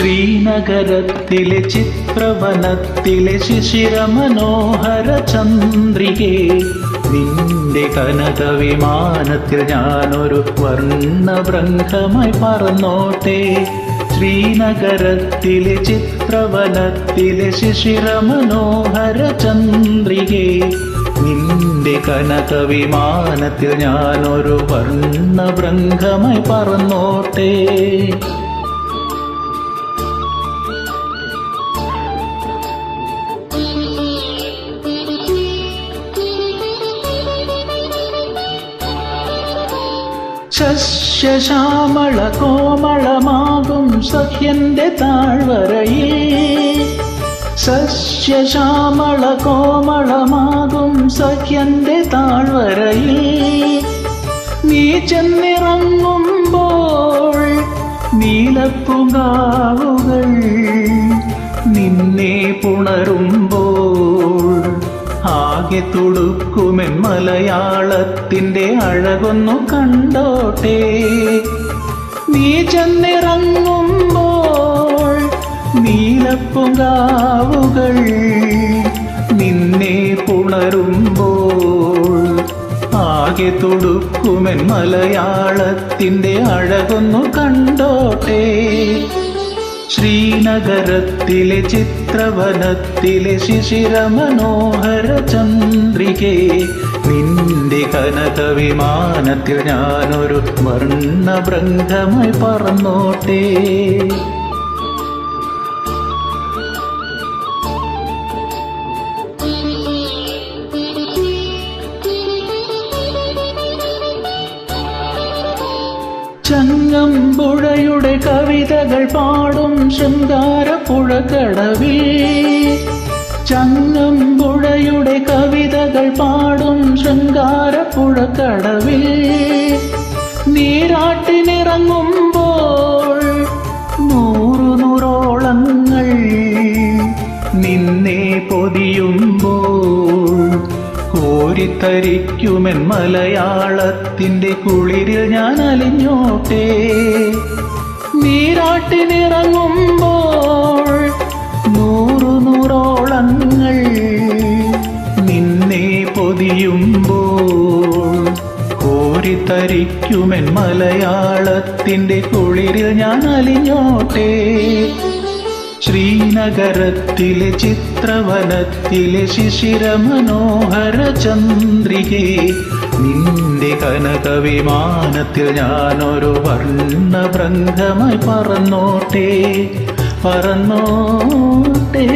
ശ്രീനഗരത്തിലെ ചിത്രവനത്തിലെ ശിശിര മനോഹര ചന്ദ്രികേ. നിന്റെ കനക വിമാനത്തിൽ ഞാനൊരു വർണഭ്രംഗമായി പറന്നോട്ടെ. ശ്രീനഗരത്തിലെ ചിത്രവനത്തിലെ ശിശിര മനോഹര ചന്ദ്രികേ. നിന്റെ കനക വിമാനത്തിൽ ഞാനൊരു വർണഭ്രംഗമായി പറന്നോട്ടെ. ശസ്യശ്യാമള കോമളമാകും സഖ്യന്റെ താഴ്വരയിൽ. സസ്യശ്യാമള കോമളമാകും സഖ്യന്റെ താഴ്വരയിൽ. നീ ചെന്നിറങ്ങുമ്പോൾ നീലപ്പുകാവുകൾ നിന്നെ പുണരുമ്പോൾ ആകെ തുടുക്കുമെൻ മലയാളത്തിന്റെ അഴകൊന്നു കണ്ടോട്ടെ. നീ ചെന്നിറങ്ങുമ്പോൾ നീലപ്പുകാവുകൾ നിന്നെ പുണരുമ്പോൾ ആകെ തുടുക്കുമെൻ മലയാളത്തിന്റെ അഴകൊന്നു കണ്ടോട്ടെ. ശ്രീനഗരത്തിലെ ചിത്രവനത്തിലെ ശിശിര മനോഹര ചന്ദ്രികേ നിന്റെ കനക വിമാനത്തിൽ ഞാനൊരു വർണഭ്രംഗമായി പറന്നോട്ടെ. ചങ്ങമ്പുഴയുടെ കവിതകൾ പാടും ശൃംഗാരപ്പുഴക്കടവിൽ. ചങ്ങമ്പുഴയുടെ കവിതകൾ പാടും ശൃംഗാരപ്പുഴക്കടവിൽ. നീരാട്ടിനിറങ്ങുമ്പോൾ കോരിത്തരിക്കുമെൻ മലയാളത്തിന്റെ കുളിരിൽ ഞാൻ അലിഞ്ഞോട്ടെ. നീരാട്ടിനിറങ്ങുമ്പോൾ നൂറു നൂറോളങ്ങൾ നിന്നെ പൊതിയുമ്പോൾ കോരിത്തരിക്കുമെൻ മലയാളത്തിന്റെ കുളിരിൽ ഞാൻ അലിഞ്ഞോട്ടെ. ശ്രീനഗരത്തിലെ ചിത്രവനത്തിലെ ശിശിര മനോഹര ചന്ദ്രികേ നിന്റെ കനക വിമാനത്തിൽ ഞാനൊരു വർണഭ്രംഗമായി പറന്നോട്ടെ പറന്നോട്ടേ.